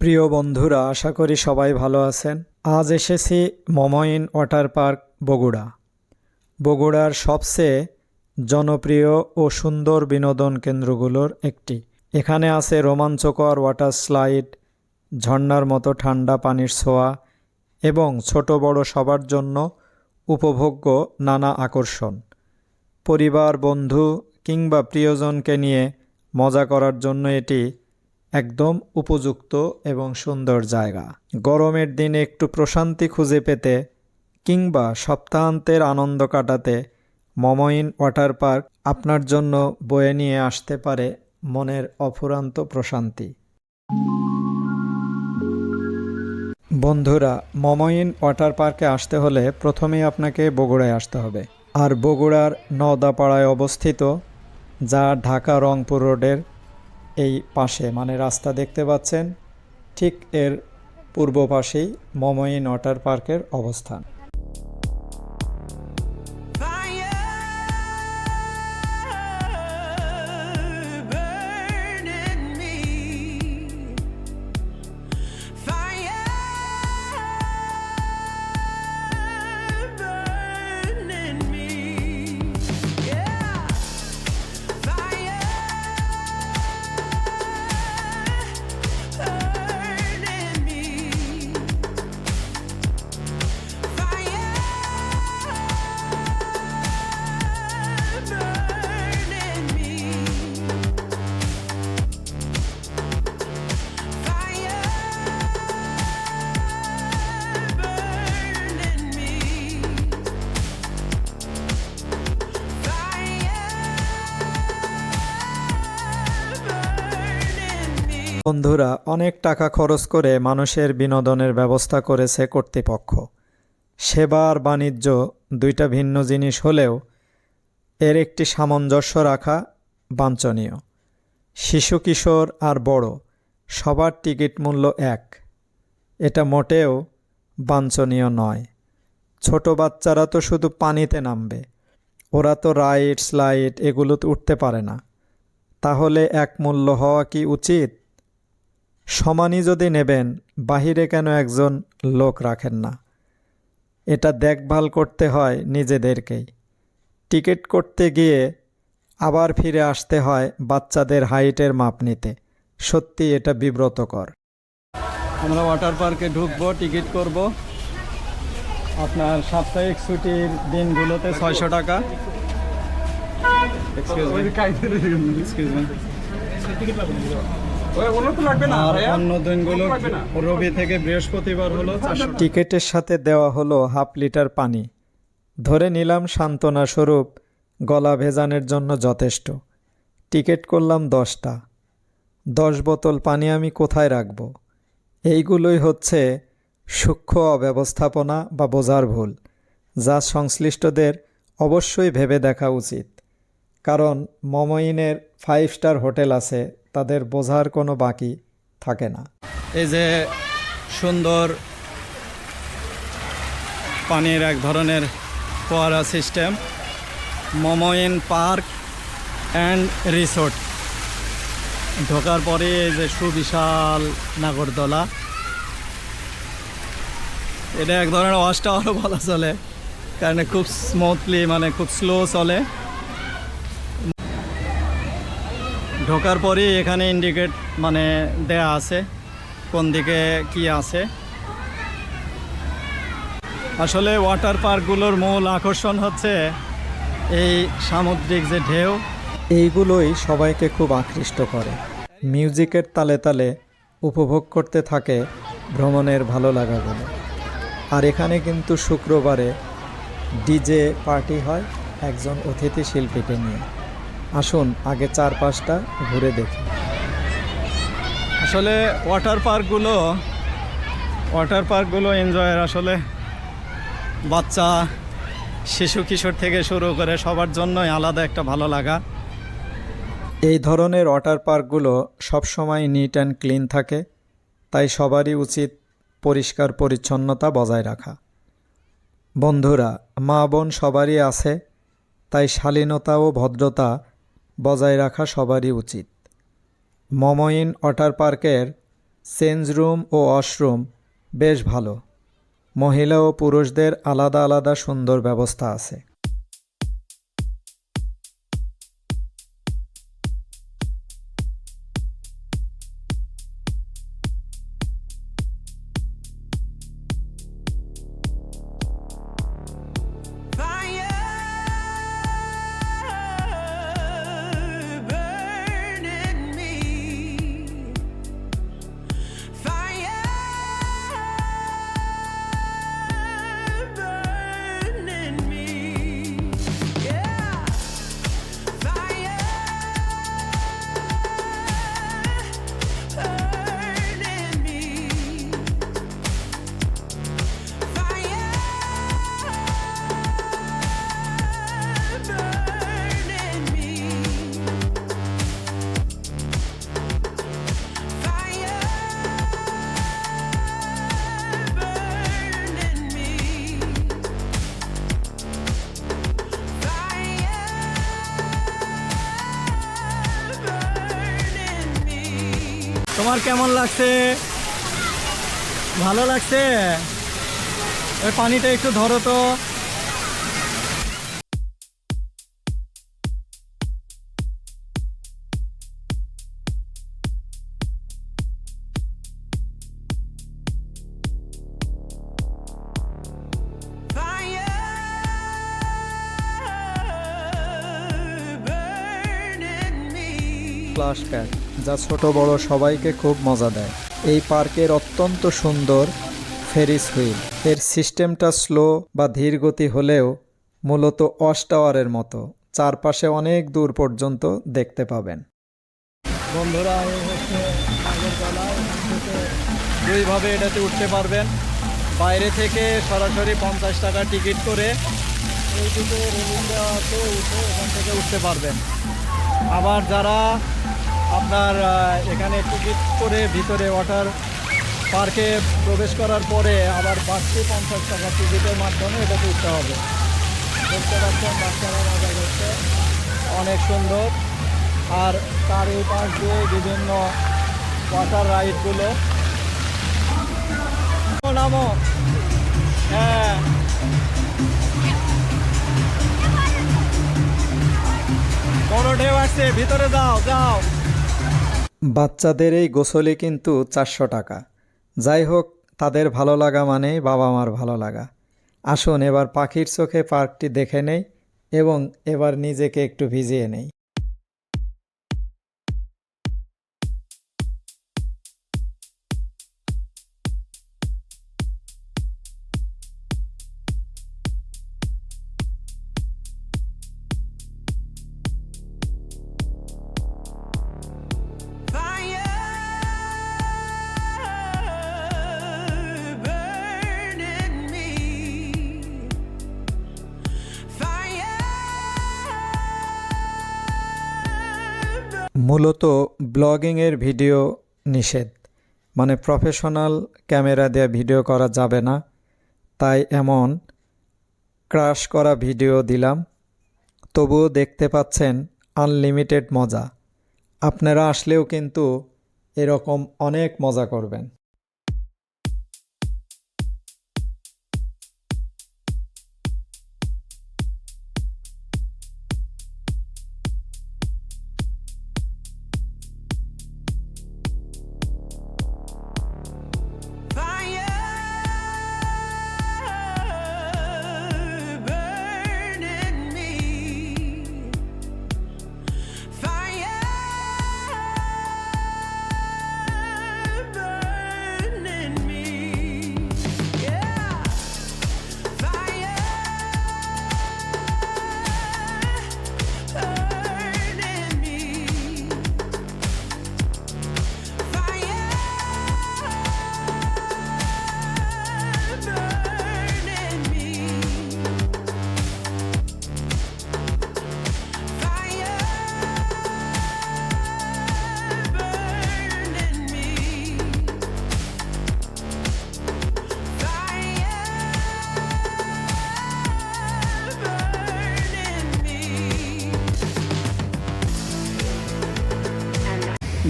প্রিয় বন্ধুরা, আশা করি সবাই ভালো আছেন। আজ এসেছি মমইন ওয়াটার পার্ক, বগুড়া। বগুড়ার সবচেয়ে জনপ্রিয় ও সুন্দর বিনোদন কেন্দ্রগুলোর একটি। এখানে আছে রোমাঞ্চকর ওয়াটার স্লাইড, ঝর্ণার মতো ঠান্ডা পানির ছোঁয়া এবং ছোট বড় সবার জন্য উপভোগ্য নানা আকর্ষণ। পরিবার, বন্ধু কিংবা প্রিয়জনকে নিয়ে মজা করার জন্য এটি একদম উপযুক্ত এবং সুন্দর জায়গা। গরমের দিনে একটু প্রশান্তি খুঁজে পেতে কিংবা সপ্তাহান্তের আনন্দ কাটাতে মমইন ওয়াটার পার্ক আপনার জন্য বয়ে নিয়ে আসতে পারে মনের অফুরান্ত প্রশান্তি। বন্ধুরা, মমইন ওয়াটার পার্কে আসতে হলে প্রথমেই আপনাকে বগুড়ায় আসতে হবে। আর বগুড়ার নওদাপাড়ায় অবস্থিত, যা ঢাকা রংপুর রোডের এই পাশে মানে রাস্তা দেখতে পাচ্ছেন ঠিক এর পূর্ব পাশেই মমইন ওয়াটার পার্কের অবস্থান। বন্ধুরা, অনেক টাকা খরচ করে মানুষের বিনোদনের ব্যবস্থা করেছে কর্তৃপক্ষ। সেবা আর বাণিজ্য দুইটা ভিন্ন জিনিস হলেও এর একটি সামঞ্জস্য রাখা বাঞ্ছনীয়। শিশু, কিশোর আর বড়, সবার টিকিট মূল্য এক। এটা মোটেও বাঞ্ছনীয় নয়। ছোট বাচ্চারা তো শুধু পানিতে নামবে। ওরা তো রাইড স্লাইড এগুলোতে উঠতে পারে না। তাহলে এক মূল্য হওয়া কি উচিত? সমানই যদি নেবেন বাহিরে কেন একজন লোক রাখেন না? এটা দেখভাল করতে হয় নিজেদেরকেই। টিকিট করতে গিয়ে আবার ফিরে আসতে হয় বাচ্চাদের হাইটের মাপ নিতে। সত্যি এটা বিব্রতকর। আমরা ওয়াটার পার্কে ঢুকবো টিকিট করব। আপনার সাপ্তাহিক ছুটির দিনগুলোতে ছয়শো টাকা। Excuse me. Excuse me. আর অন্য দিনগুলো রবি থেকে বৃহস্পতিবার হলো টিকেটের সাথে দেওয়া হলো হাফ লিটার পানি। ধরে নিলাম সান্ত্বনা স্বরূপ গলা ভেজানের জন্য যথেষ্ট। টিকিট করলাম দশটা। দশ বোতল পানি আমি কোথায় রাখব? এইগুলোই হচ্ছে সূক্ষ্ম অব্যবস্থাপনা বা বোঝার ভুল যা সংশ্লিষ্টদের অবশ্যই ভেবে দেখা উচিত। কারণ মমইনের ফাইভ স্টার হোটেল আছে তাদের বোঝার কোনো বাকি থাকে না। এই যে সুন্দর পানির এক ধরনের ফোয়ারা সিস্টেম, মমইন পার্ক অ্যান্ড রিসোর্ট। ঢোকার পরে এই যে সুবিশাল নাগরদোলা। এটা এক ধরনের ওয়াশ বলা চলে, কারণ খুব স্মুথলি মানে খুব স্লো চলে। ঢোকার পরেই এখানে ইন্ডিকেট মানে দেয়া আছে কোন দিকে কি আছে। আসলে ওয়াটার পার্কগুলোর মূল আকর্ষণ হচ্ছে এই সামুদ্রিক যে ঢেউ। এইগুলোই সবাইকে খুব আকৃষ্ট করে। মিউজিকের তালে তালে উপভোগ করতে থাকে ভ্রমণের ভালো লাগাগুলো। আর এখানে কিন্তু শুক্রবারে ডিজে পার্টি হয় একজন অতিথি শিল্পীকে নিয়ে। আসুন আগে চার পাঁচটা ঘুরে দেখি। আসলে ওয়াটার পার্কগুলো ওয়াটার পার্কগুলো এনজয়ের আসলে বাচ্চা শিশু কিশোর থেকে শুরু করে সবার জন্যই আলাদা একটা ভালো লাগা। এই ধরনের ওয়াটার পার্কগুলো সবসময় নিট অ্যান্ড ক্লিন থাকে তাই সবারই উচিত পরিষ্কার পরিচ্ছন্নতা বজায় রাখা। বন্ধুরা মা বোন সবারই আছে তাই শালীনতা ও ভদ্রতা বজায় রাখা সবারই উচিত। মমইন ওয়াটার পার্কের চেঞ্জ রুম ও ওয়াশরুম বেশ ভালো। মহিলা ও পুরুষদের আলাদা আলাদা সুন্দর ব্যবস্থা আছে। তোমার কেমন লাগছে? ভালো লাগছে? ওই পানিটা একটু ধরো তো। স্প্লাশ প্যাড যা ছোট বড় সবাইকে খুব মজা দেয়। এই পার্কের অত্যন্ত সুন্দর ফেরিস হুইল এর সিস্টেমটা স্লো বা ধীর গতি হলেও মূলত ওয়াশ টাওয়ারের মতো। চারপাশে অনেক দূর পর্যন্ত দেখতে পাবেন। বন্ধুরা দুইভাবে এটাতে উঠতে পারবেন। বাইরে থেকে সরাসরি পঞ্চাশ টাকা টিকিট করে এই দিকে রেলিং উঠে এখান থেকে উঠতে পারবেন। আবার যারা আপনার এখানে টিকিট করে ভিতরে ওয়াটার পার্কে প্রবেশ করার পরে আবার বাড়তি পঞ্চাশ টাকা টিকিটের মাধ্যমে এটা উঠতে হবে। দেখতে পাচ্ছেন, বাচ্চারা মজা করছে। অনেক সুন্দর। আর তার এই পাশ দিয়ে বিভিন্ন ওয়াটার রাইডগুলো নামো। হ্যাঁ। বড় ঢেউ আসছে, ভিতরে যাও যাও। বাচ্চাদের এই গোসলে কিন্তু চারশো টাকা। যাই হোক, তাদের ভালো লাগা মানে বাবা মার ভালো লাগা। আসুন, এবার পাখির চোখে পার্কটি দেখে নেই এবং এবার নিজেকে একটু ভিজিয়ে নেই। মূলত ব্লগিংয়ের ভিডিও নিষেধ। মানে প্রফেশনাল ক্যামেরা দিয়ে ভিডিও করা যাবে না। তাই এমন ক্রাশ করা ভিডিও দিলাম। তবুও দেখতে পাচ্ছেন আনলিমিটেড মজা। আপনারা আসলেও কিন্তু এরকম অনেক মজা করবেন।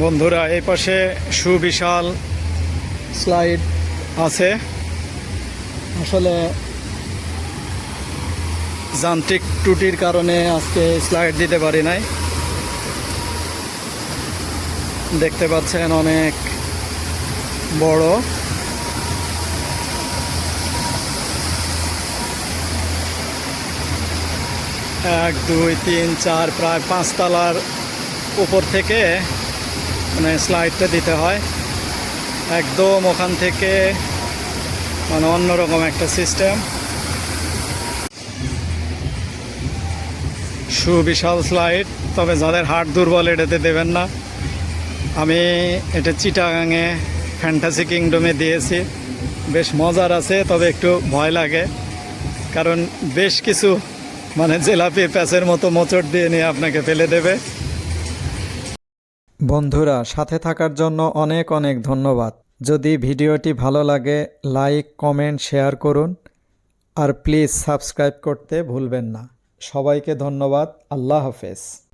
বন্ধুরা, এই পাশে সুবিশাল স্লাইড আছে। আসলে যান্ত্রিক ত্রুটির কারণে আজকে স্লাইড দিতে পারি নাই। দেখতে পাচ্ছেন অনেক বড়। এক, দুই, তিন, চার, প্রায় পাঁচ তলার উপর থেকে মানে স্লাইডটা দিতে হয়। একদম ওখান থেকে মানে অন্যরকম একটা সিস্টেম সুবিশাল স্লাইড তবে যাদের হাট দুর্বল, এটাতে দেবেন না। আমি এটা চিটাগাঙে ফ্যান্টাসি কিংডমে দিয়েছি। বেশ মজার আছে, তবে একটু ভয় লাগে। কারণ বেশ কিছু মানে জেলাপি প্যাচের মতো মোচড় দিয়ে নিয়ে আপনাকে ফেলে দেবে। বন্ধুরা, সাথে থাকার জন্য অনেক অনেক ধন্যবাদ। যদি ভিডিওটি ভালো লাগে, লাইক, কমেন্ট, শেয়ার করুন। আর প্লিজ সাবস্ক্রাইব করতে ভুলবেন না। সবাইকে ধন্যবাদ। আল্লাহ হাফেজ।